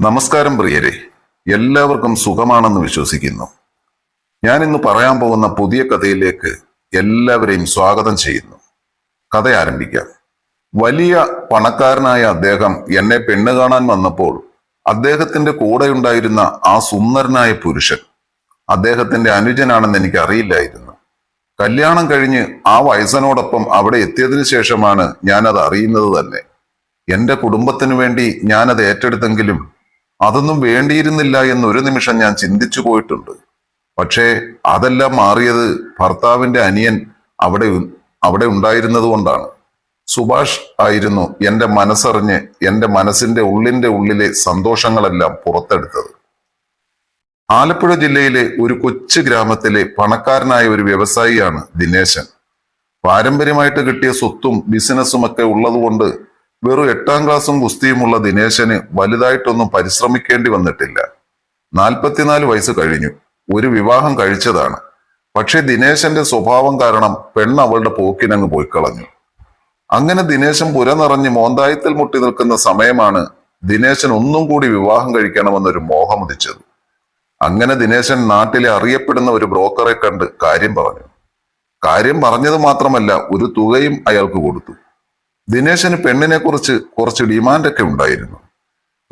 നമസ്കാരം പ്രിയരെ. എല്ലാവർക്കും സുഖമാണെന്ന് വിശ്വസിക്കുന്നു. ഞാൻ ഇന്ന് പറയാൻ പോകുന്ന പുതിയ കഥയിലേക്ക് എല്ലാവരെയും സ്വാഗതം ചെയ്യുന്നു. കഥ ആരംഭിക്കാം. വലിയ പണക്കാരനായ അദ്ദേഹം എന്നെ പെണ്ണ് കാണാൻ വന്നപ്പോൾ അദ്ദേഹത്തിന്റെ കൂടെയുണ്ടായിരുന്ന ആ സുന്ദരനായ പുരുഷൻ അദ്ദേഹത്തിന്റെ അനുജനാണെന്ന് എനിക്ക് അറിയില്ലായിരുന്നു കല്യാണം കഴിഞ്ഞ് ആ വയസ്സനോടൊപ്പം അവിടെ എത്തിയതിനു ശേഷമാണ് ഞാനത് അറിയുന്നത് തന്നെ. എന്റെ കുടുംബത്തിനു വേണ്ടി ഞാനത് ഏറ്റെടുത്തെങ്കിലും അതൊന്നും വേണ്ടിയിരുന്നില്ല എന്ന് ഒരു നിമിഷം ഞാൻ ചിന്തിച്ചു പോയിട്ടുണ്ട്. പക്ഷേ അതെല്ലാം മാറിയത് ഭർത്താവിന്റെ അനിയൻ അവിടെ അവിടെ ഉണ്ടായിരുന്നത് കൊണ്ടാണ്. സുഭാഷ് ആയിരുന്നു എന്റെ മനസ്സറിഞ്ഞ് എന്റെ മനസ്സിന്റെ ഉള്ളിന്റെ ഉള്ളിലെ സന്തോഷങ്ങളെല്ലാം പുറത്തെടുത്തത്. ആലപ്പുഴ ജില്ലയിലെ ഒരു കൊച്ചു ഗ്രാമത്തിലെ പണക്കാരനായ ഒരു വ്യവസായിയാണ് ദിനേശൻ. പാരമ്പര്യമായിട്ട് കിട്ടിയ സ്വത്തും ബിസിനസ്സും ഒക്കെ ഉള്ളതുകൊണ്ട് വെറും എട്ടാം ക്ലാസ്സും ഗുസ്തിയുമുള്ള ദിനേശന് വലുതായിട്ടൊന്നും പരിശ്രമിക്കേണ്ടി വന്നിട്ടില്ല. നാൽപ്പത്തിനാല് വയസ്സ് കഴിഞ്ഞു. ഒരു വിവാഹം കഴിച്ചതാണ്. പക്ഷെ ദിനേശന്റെ സ്വഭാവം കാരണം പെണ്ണ് അവളുടെ പോക്കിനങ്ങ് പോയി കളഞ്ഞു അങ്ങനെ ദിനേശൻ പുര നിറഞ്ഞ് മോന്തായത്തിൽ മുട്ടി നിൽക്കുന്ന സമയമാണ് ദിനേശൻ ഒന്നും കൂടി വിവാഹം കഴിക്കണമെന്നൊരു മോഹം ഉദിച്ചത് അങ്ങനെ ദിനേശൻ നാട്ടിലെ അറിയപ്പെടുന്ന ഒരു ബ്രോക്കറെ കണ്ട് കാര്യം പറഞ്ഞു. കാര്യം പറഞ്ഞത് മാത്രമല്ല ഒരു തുകയും അയാൾക്ക് കൊടുത്തു. ദിനേശന് പെണ്ണിനെ കുറിച്ച് കുറച്ച് ഡിമാൻഡൊക്കെ ഉണ്ടായിരുന്നു.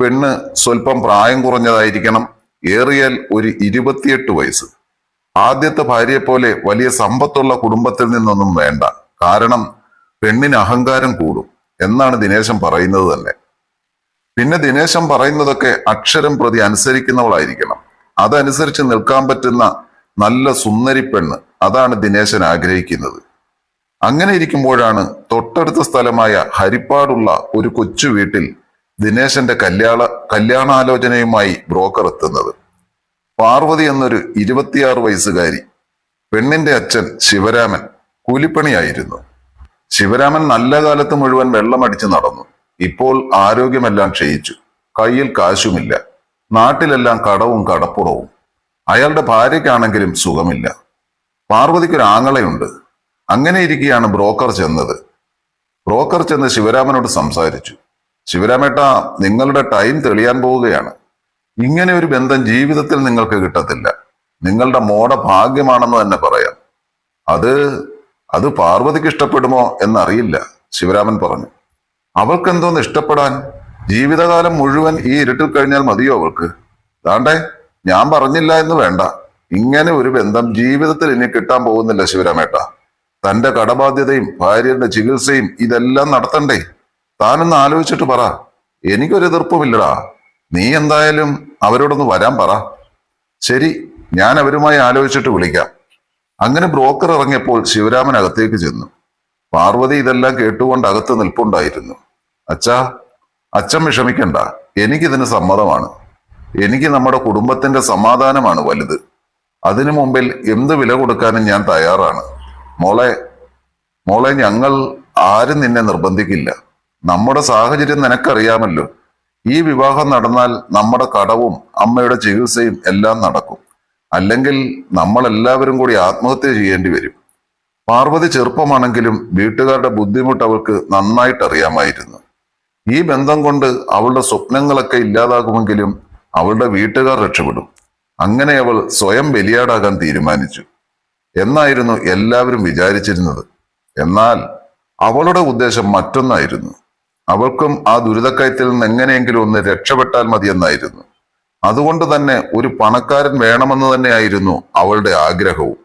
പെണ്ണ് സ്വല്പം പ്രായം കുറഞ്ഞതായിരിക്കണം. ഏറിയാൽ ഒരു ഇരുപത്തിയെട്ട് വയസ്സ്. ആദ്യത്തെ ഭാര്യയെ പോലെ വലിയ സമ്പത്തുള്ള കുടുംബത്തിൽ നിന്നൊന്നും വേണ്ട. കാരണം പെണ്ണിന് അഹങ്കാരം കൂടും എന്നാണ് ദിനേശൻ പറയുന്നത് തന്നെ. പിന്നെ ദിനേശൻ പറയുന്നതൊക്കെ അക്ഷരം പ്രതി അനുസരിക്കുന്നവളായിരിക്കണം. അതനുസരിച്ച് നിൽക്കാൻ പറ്റുന്ന നല്ല സുന്ദരി പെണ്ണ് അതാണ് ദിനേശൻ ആഗ്രഹിക്കുന്നത്. അങ്ങനെ ഇരിക്കുമ്പോഴാണ് തൊട്ടടുത്ത സ്ഥലമായ ഹരിപ്പാടുള്ള ഒരു കൊച്ചു വീട്ടിൽ ദിനേശന്റെ കല്യാണ കല്യാണാലോചനയുമായി ബ്രോക്കർ എത്തുന്നത്. പാർവതി എന്നൊരു ഇരുപത്തിയാറ് വയസ്സുകാരി പെണ്ണിന്റെ അച്ഛൻ ശിവരാമൻ കൂലിപ്പണിയായിരുന്നു. ശിവരാമൻ നല്ല കാലത്ത് മുഴുവൻ വെള്ളമടിച്ച് നടന്നു. ഇപ്പോൾ ആരോഗ്യമെല്ലാം ക്ഷയിച്ചു. കയ്യിൽ കാശുമില്ല. നാട്ടിലെല്ലാം കടവും കടപ്പുറവും. അയാളുടെ ഭാര്യയ്ക്കാണെങ്കിലും സുഖമില്ല. പാർവതിക്കൊരു ആങ്ങളയുണ്ട് അങ്ങനെ ഇരിക്കെയാണ് ബ്രോക്കർ ചെന്നത്. ബ്രോക്കർ ചെന്ന് ശിവരാമനോട് സംസാരിച്ചു. ശിവരാമേട്ട നിങ്ങളുടെ ടൈം തെളിയാൻ പോവുകയാണ്. ഇങ്ങനെ ഒരു ബന്ധം ജീവിതത്തിൽ നിങ്ങൾക്ക് കിട്ടത്തില്ല. നിങ്ങളുടെ മോട ഭാഗ്യമാണെന്ന് തന്നെ പറയാം. അത് അത് പാർവതിക്ക് ഇഷ്ടപ്പെടുമോ എന്നറിയില്ല ശിവരാമൻ പറഞ്ഞു. അവൾക്ക് എന്തോന്ന് ഇഷ്ടപ്പെടാൻ? ജീവിതകാലം മുഴുവൻ ഈ ഇരുട്ടിൽ കഴിഞ്ഞാൽ മതിയോ അവൾക്ക്? ദാണ്ടേ ഞാൻ പറഞ്ഞില്ല എന്ന് വേണ്ട. ഇങ്ങനെ ഒരു ബന്ധം ജീവിതത്തിൽ ഇനി കിട്ടാൻ പോകുന്നില്ല ശിവരാമേട്ട. തന്റെ കടബാധ്യതയും ഭാര്യയുടെ ചികിത്സയും ഇതെല്ലാം നടത്തണ്ടേ? താനൊന്ന് ആലോചിച്ചിട്ട് പറ. എനിക്കൊരു എതിർപ്പുമില്ലടാ. നീ എന്തായാലും അവരോടൊന്ന് വരാൻ പറ. ശരി ഞാൻ അവരുമായി ആലോചിച്ചിട്ട് വിളിക്കാം. അങ്ങനെ ബ്രോക്കർ ഇറങ്ങിയപ്പോൾ ശിവരാമൻ അകത്തേക്ക് ചെന്നു. പാർവതി ഇതെല്ലാം കേട്ടുകൊണ്ട് അകത്ത് നിൽപ്പുണ്ടായിരുന്നു. അച്ഛാ അച്ഛൻ വിഷമിക്കണ്ട. എനിക്കിതിന് സമ്മതമാണ്. എനിക്ക് നമ്മുടെ കുടുംബത്തിന്റെ സമാധാനമാണ് വലുത്. അതിനു മുമ്പിൽ എന്ത് വില കൊടുക്കാനും ഞാൻ തയ്യാറാണ്. മോളെ മോളെ ഞങ്ങൾ ആരും നിന്നെ നിർബന്ധിക്കില്ല. നമ്മുടെ സാഹചര്യം നിനക്കറിയാമല്ലോ. ഈ വിവാഹം നടന്നാൽ നമ്മുടെ കടവും അമ്മയുടെ ചികിത്സയും എല്ലാം നടക്കും. അല്ലെങ്കിൽ നമ്മളെല്ലാവരും കൂടി ആത്മഹത്യ ചെയ്യേണ്ടി വരും. പാർവതി ചെറുപ്പമാണെങ്കിലും വീട്ടുകാരുടെ ബുദ്ധിമുട്ട് അവൾക്ക് നന്നായിട്ട് അറിയാമായിരുന്നു. ഈ ബന്ധം കൊണ്ട് അവളുടെ സ്വപ്നങ്ങളൊക്കെ ഇല്ലാതാകുമെങ്കിലും അവളുടെ വീട്ടുകാർ രക്ഷപ്പെടും. അങ്ങനെ അവൾ സ്വയം ബലിയാടാകാൻ തീരുമാനിച്ചു. എന്നായിരുന്നു എല്ലാവരും വിചാരിച്ചിരുന്നത്. എന്നാൽ അവളുടെ ഉദ്ദേശം മറ്റൊന്നായിരുന്നു. അവൾക്കും ആ ദുരിതക്കയത്തിൽ നിന്ന് എങ്ങനെയെങ്കിലും ഒന്ന് രക്ഷപ്പെട്ടാൽ മതിയെന്നായിരുന്നു. അതുകൊണ്ട് തന്നെ ഒരു പണക്കാരൻ വേണമെന്ന് തന്നെയായിരുന്നു അവളുടെ ആഗ്രഹവും.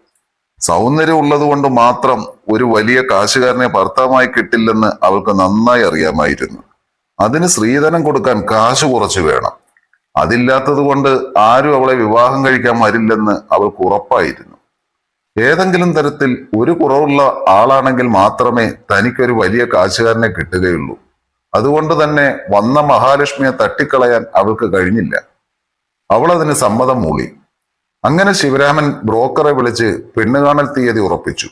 സൗന്ദര്യം ഉള്ളതുകൊണ്ട് മാത്രം ഒരു വലിയ കാശുകാരനെ ഭർത്താവായി കിട്ടില്ലെന്ന് അവൾക്ക് നന്നായി അറിയാമായിരുന്നു. അതിന് സ്ത്രീധനം കൊടുക്കാൻ കാശ് കുറച്ച് വേണം. അതില്ലാത്തത് കൊണ്ട് ആരും അവളെ വിവാഹം കഴിക്കാൻ വരില്ലെന്ന് അവൾക്ക് ഉറപ്പായിരുന്നു. ഏതെങ്കിലും തരത്തിൽ ഒരു കുറവുള്ള ആളാണെങ്കിൽ മാത്രമേ തനിക്കൊരു വലിയ കാശുകാരനെ കിട്ടുകയുള്ളൂ. അതുകൊണ്ട് തന്നെ വന്ന മഹാലക്ഷ്മിയെ തട്ടിക്കളയാൻ അവൾക്ക് കഴിഞ്ഞില്ല. അവൾ അതിന് സമ്മതം മൂളി. അങ്ങനെ ശിവരാമൻ ബ്രോക്കറെ വിളിച്ച് പെണ്ണുകാണൽ തീയതി ഉറപ്പിച്ചു.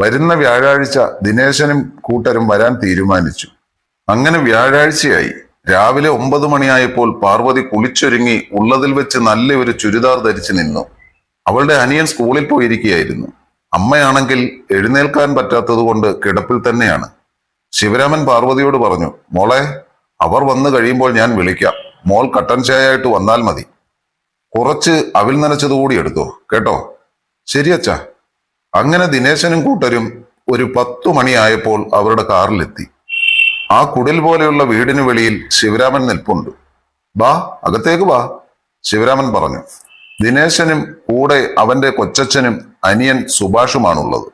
വരുന്ന വ്യാഴാഴ്ച ദിനേശനും കൂട്ടരും വരാൻ തീരുമാനിച്ചു. അങ്ങനെ വ്യാഴാഴ്ചയായി. രാവിലെ ഒമ്പത് മണിയായപ്പോൾ പാർവതി കുളിച്ചൊരുങ്ങി ഉള്ളതിൽ വെച്ച് നല്ലൊരു ചുരിദാർ ധരിച്ചു നിന്നു. അവളുടെ അനിയൻ സ്കൂളിൽ പോയിരിക്കുകയായിരുന്നു. അമ്മയാണെങ്കിൽ എഴുന്നേൽക്കാൻ പറ്റാത്തത് കൊണ്ട് കിടപ്പിൽ തന്നെയാണ്. ശിവരാമൻ പാർവതിയോട് പറഞ്ഞു മോളെ അവർ വന്നു കഴിയുമ്പോൾ ഞാൻ വിളിക്കാം. മോൾ കട്ടൻ ചായയായിട്ട് വന്നാൽ മതി. കുറച്ച് അവിൽ നനച്ചത് കൂടി എടുത്തോ കേട്ടോ? ശരി അങ്ങനെ ദിനേശനും കൂട്ടരും ഒരു പത്തു മണിയായപ്പോൾ അവരുടെ കാറിലെത്തി. ആ കുടിൽ പോലെയുള്ള വീടിന് വെളിയിൽ ശിവരാമൻ നിൽപ്പുണ്ട്. ബാ അകത്തേക്ക് ബാ ശിവരാമൻ പറഞ്ഞു. ദിനേശനും കൂടെ അവന്റെ കൊച്ചച്ഛനും അനിയൻ സുഭാഷുമാണുള്ളത്.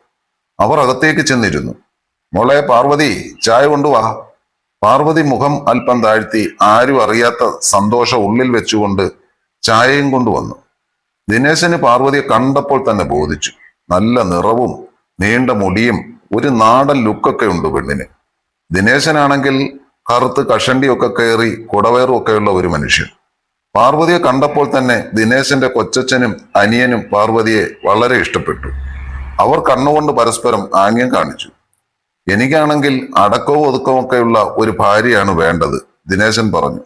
അവർ അകത്തേക്ക് ചെന്നിരുന്നു. മോളെ പാർവതി ചായ കൊണ്ടുവാ. പാർവതി മുഖം അല്പം താഴ്ത്തി ആരും അറിയാത്ത സന്തോഷം ഉള്ളിൽ വെച്ചുകൊണ്ട് ചായയും കൊണ്ടുവന്നു. ദിനേശന് പാർവതിയെ കണ്ടപ്പോൾ തന്നെ ബോധിച്ചു. നല്ല നിറവും നീണ്ട മുടിയും ഒരു നാടൻ ലുക്കൊക്കെ ഉണ്ട് പെണ്ണിന്. ദിനേശനാണെങ്കിൽ കറുത്ത് കഷണ്ടിയൊക്കെ കയറി കുടവയറും ഒക്കെയുള്ള ഒരു മനുഷ്യൻ. പാർവതിയെ കണ്ടപ്പോൾ തന്നെ ദിനേശന്റെ കൊച്ചച്ഛനും അനിയനും പാർവതിയെ വളരെ ഇഷ്ടപ്പെട്ടു. അവർ കണ്ണുകൊണ്ട് പരസ്പരം ആംഗ്യം കാണിച്ചു. എനിക്കാണെങ്കിൽ അടക്കവും ഒതുക്കവും ഒക്കെയുള്ള ഒരു ഭാര്യയാണ് വേണ്ടത് ദിനേശൻ പറഞ്ഞു.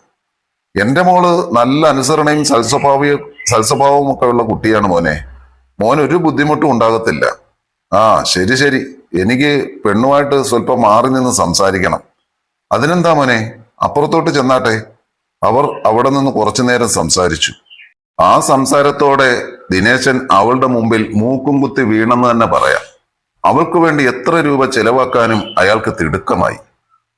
എന്റെ മോൾ നല്ല അനുസരണയും സൽസ്വഭാവവും സൽസ്വഭാവവും ഒക്കെ ഉള്ള കുട്ടിയാണ് മോനെ. മോൻ ഒരു ബുദ്ധിമുട്ടും ഉണ്ടാകത്തില്ല. ആ ശരി ശരി. എനിക്ക് പെണ്ണുമായിട്ട് സ്വല്പം മാറി നിന്ന് സംസാരിക്കണം. അതിനെന്താ മോനെ? അപ്പുറത്തോട്ട് ചെന്നാട്ടെ. അവർ അവിടെ നിന്ന് കുറച്ചു നേരം സംസാരിച്ചു. ആ സംസാരത്തോടെ ദിനേശൻ അവളുടെ മുമ്പിൽ മൂക്കും കുത്തി വീണെന്ന് തന്നെ പറയാം. അവൾക്ക് വേണ്ടി എത്ര രൂപ ചെലവാക്കാനും അയാൾക്ക് തിടുക്കമായി.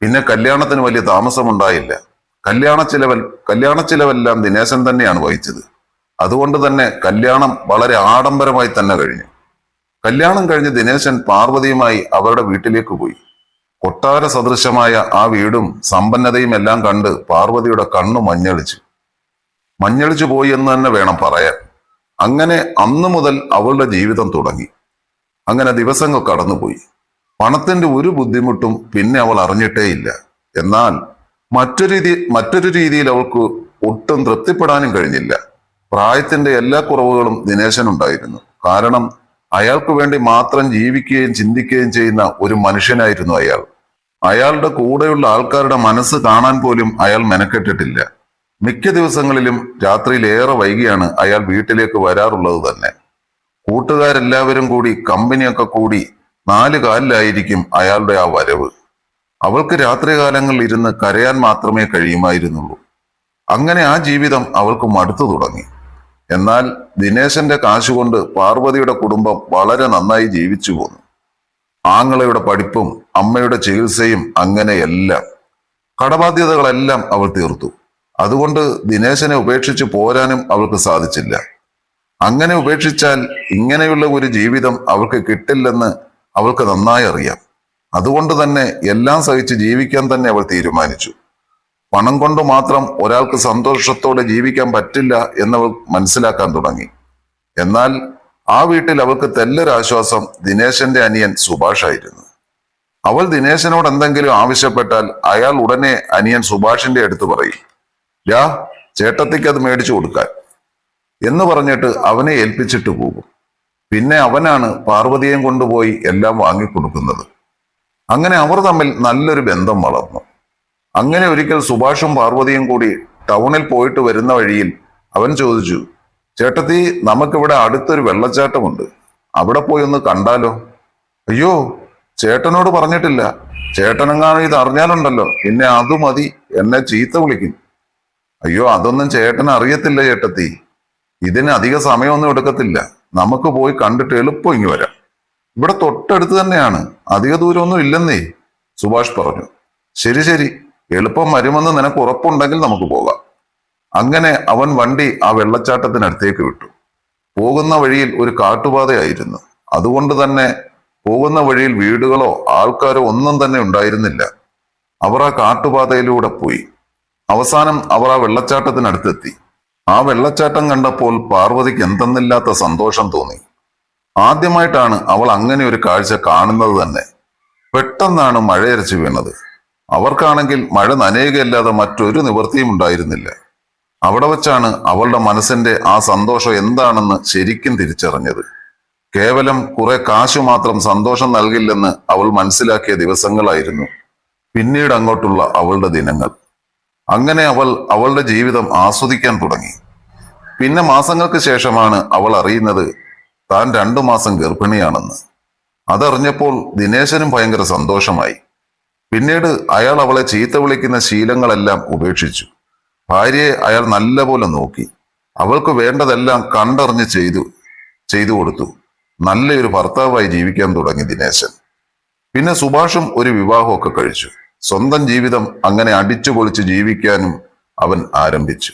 പിന്നെ കല്യാണത്തിന് വലിയ താമസമുണ്ടായില്ല. കല്യാണ ചിലവൽ കല്യാണ ചിലവെല്ലാം ദിനേശൻ തന്നെയാണ് വഹിച്ചത്. അതുകൊണ്ട് തന്നെ കല്യാണം വളരെ ആഡംബരമായി തന്നെ കഴിഞ്ഞു. കല്യാണം കഴിഞ്ഞ് ദിനേശൻ പാർവതിയുമായി അവരുടെ വീട്ടിലേക്ക് പോയി. കൊട്ടാര സദൃശമായ ആ വീടും സമ്പന്നതയും എല്ലാം കണ്ട് പാർവതിയുടെ കണ്ണു മഞ്ഞളിച്ചു. മഞ്ഞളിച്ചു പോയി എന്ന് തന്നെ വേണം പറയാൻ. അങ്ങനെ അന്നു മുതൽ അവളുടെ ജീവിതം തുടങ്ങി. അങ്ങനെ ദിവസങ്ങൾ കടന്നുപോയി. പണത്തിന്റെ ഒരു ബുദ്ധിമുട്ടും പിന്നെ അവൾ അറിഞ്ഞിട്ടേയില്ല. എന്നാൽ മറ്റൊരു രീതി മറ്റൊരു രീതിയിൽ അവൾക്ക് ഒട്ടും തൃപ്തിപ്പെടാനും കഴിഞ്ഞില്ല. പ്രായത്തിന്റെ എല്ലാ കുറവുകളും ദിനേശനുണ്ടായിരുന്നു. കാരണം അയാൾക്ക് വേണ്ടി മാത്രം ജീവിക്കുകയും ചിന്തിക്കുകയും ചെയ്യുന്ന ഒരു മനുഷ്യനായിരുന്നു അയാൾ. അയാളുടെ കൂടെയുള്ള ആൾക്കാരുടെ മനസ്സ് കാണാൻ പോലും അയാൾ മെനക്കെട്ടിട്ടില്ല. മിക്ക ദിവസങ്ങളിലും രാത്രിയിൽ ഏറെ വൈകിയാണ് അയാൾ വീട്ടിലേക്ക് വരാറുള്ളത് തന്നെ. കൂട്ടുകാരെല്ലാവരും കൂടി കമ്പനിയൊക്കെ കൂടി നാല് കാലിലായിരിക്കും അയാളുടെ ആ വരവ്. അവൾക്ക് രാത്രികാലങ്ങളിൽ ഇരുന്ന് കരയാൻ മാത്രമേ കഴിയുമായിരുന്നുള്ളൂ. അങ്ങനെ ആ ജീവിതം അവൾക്ക് മടുത്തു തുടങ്ങി. എന്നാൽ ദിനേശന്റെ കാശുകൊണ്ട് പാർവതിയുടെ കുടുംബം വളരെ നന്നായി ജീവിച്ചു പോന്നു. ആങ്ങളയുടെ പഠിപ്പും അമ്മയുടെ ചികിത്സയും അങ്ങനെയെല്ലാം. കടബാധ്യതകളെല്ലാം അവൾ തീർത്തു. അതുകൊണ്ട് ദിനേശനെ ഉപേക്ഷിച്ച് പോരാനും അവൾക്ക് സാധിച്ചില്ല. അങ്ങനെ ഉപേക്ഷിച്ചാൽ ഇങ്ങനെയുള്ള ഒരു ജീവിതം അവൾക്ക് കിട്ടില്ലെന്ന് അവൾക്ക് നന്നായി അറിയാം. അതുകൊണ്ട് തന്നെ എല്ലാം സഹിച്ച് ജീവിക്കാൻ തന്നെ അവൾ തീരുമാനിച്ചു. പണം കൊണ്ട് മാത്രം ഒരാൾക്ക് സന്തോഷത്തോടെ ജീവിക്കാൻ പറ്റില്ല എന്നവൾ മനസ്സിലാക്കാൻ തുടങ്ങി. എന്നാൽ ആ വീട്ടിൽ അവൾക്ക് തെല്ലൊരാശ്വാസം ദിനേശന്റെ അനിയൻ സുഭാഷായിരുന്നു അവൾ ദിനേശനോട് എന്തെങ്കിലും ആവശ്യപ്പെട്ടാൽ അയാൾ ഉടനെ അനിയൻ സുഭാഷിന്റെ അടുത്ത് പറയും യാ ചേട്ടത്തിക്ക് അത് മേടിച്ചു കൊടുക്കാൻ എന്ന് പറഞ്ഞിട്ട് അവനെ ഏൽപ്പിച്ചിട്ട് പോകും. പിന്നെ അവനാണ് പാർവതിയെയും കൊണ്ടുപോയി എല്ലാം വാങ്ങിക്കൊടുക്കുന്നത്. അങ്ങനെ അവർ തമ്മിൽ നല്ലൊരു ബന്ധം വളർന്നു. അങ്ങനെ ഒരിക്കൽ സുഭാഷും പാർവതിയും കൂടി ടൗണിൽ പോയിട്ട് വരുന്ന വഴിയിൽ അവൻ ചോദിച്ചു ചേട്ടത്തി നമുക്കിവിടെ അടുത്തൊരു വെള്ളച്ചാട്ടമുണ്ട്. അവിടെ പോയി ഒന്ന് കണ്ടാലോ? അയ്യോ ചേട്ടനോട് പറഞ്ഞിട്ടില്ല. ചേട്ടനെങ്ങാനും ഇത് അറിഞ്ഞാലുണ്ടല്ലോ. പിന്നെ അത് മതി. എന്നെ ചീത്ത വിളിക്കും. അയ്യോ അതൊന്നും ചേട്ടൻ അറിയത്തില്ല ചേട്ടത്തി. ഇതിന് അധിക സമയമൊന്നും എടുക്കത്തില്ല. നമുക്ക് പോയി കണ്ടിട്ട് എളുപ്പം ഇങ്ങി വരാം. ഇവിടെ തൊട്ടടുത്ത് തന്നെയാണ്. അധിക ദൂരമൊന്നും ഇല്ലെന്നേ സുഭാഷ് പറഞ്ഞു. ശരി ശരി. എളുപ്പം വരുമെന്ന് നിനക്ക് ഉറപ്പുണ്ടെങ്കിൽ നമുക്ക് പോകാം. അങ്ങനെ അവൻ വണ്ടി ആ വെള്ളച്ചാട്ടത്തിനടുത്തേക്ക് വിട്ടു. പോകുന്ന വഴിയിൽ ഒരു കാട്ടുപാതയായിരുന്നു. അതുകൊണ്ട് തന്നെ പോകുന്ന വഴിയിൽ വീടുകളോ ആൾക്കാരോ ഒന്നും തന്നെ ഉണ്ടായിരുന്നില്ല. അവർ ആ കാട്ടുപാതയിലൂടെ പോയി. അവസാനം അവർ ആ വെള്ളച്ചാട്ടത്തിനടുത്തെത്തി. ആ വെള്ളച്ചാട്ടം കണ്ടപ്പോൾ പാർവതിക്ക് എന്തെന്നില്ലാത്ത സന്തോഷം തോന്നി. ആദ്യമായിട്ടാണ് അവൾ അങ്ങനെ ഒരു കാഴ്ച കാണുന്നത് തന്നെ. പെട്ടെന്നാണ് മഴയരച്ചു വീണത്. അവർക്കാണെങ്കിൽ മഴ നനയുകയല്ലാതെ മറ്റൊരു നിവൃത്തിയും ഉണ്ടായിരുന്നില്ല. അവിടെ വച്ചാണ് അവളുടെ മനസ്സിന്റെ ആ സന്തോഷം എന്താണെന്ന് ശരിക്കും തിരിച്ചറിഞ്ഞത്. കേവലം കുറെ കാശു മാത്രം സന്തോഷം നൽകില്ലെന്ന് അവൾ മനസ്സിലാക്കിയ ദിവസങ്ങളായിരുന്നു. പിന്നീട് അങ്ങോട്ടുള്ള അവളുടെ ദിനങ്ങൾ. അങ്ങനെ അവൾ അവളുടെ ജീവിതം ആസ്വദിക്കാൻ തുടങ്ങി. പിന്നെ മാസങ്ങൾക്ക് ശേഷമാണ് അവൾ അറിയുന്നത് താൻ രണ്ടു മാസം ഗർഭിണിയാണെന്ന്. അതറിഞ്ഞപ്പോൾ ദിനേശനും ഭയങ്കര സന്തോഷമായി. പിന്നീട് അയാൾ അവളെ ചീത്ത വിളിക്കുന്ന ശീലങ്ങളെല്ലാം ഉപേക്ഷിച്ചു. ഭാര്യയെ അയാൾ നല്ലപോലെ നോക്കി. അവൾക്ക് വേണ്ടതെല്ലാം കണ്ടറിഞ്ഞ് ചെയ്തു ചെയ്തു കൊടുത്തു. നല്ലൊരു ഭർത്താവായി ജീവിക്കാൻ തുടങ്ങി ദിനേശൻ. പിന്നെ സുഭാഷും ഒരു വിവാഹമൊക്കെ കഴിച്ചു. സ്വന്തം ജീവിതം അങ്ങനെ അടിച്ചു പൊളിച്ച് ജീവിക്കാനും അവൻ ആരംഭിച്ചു.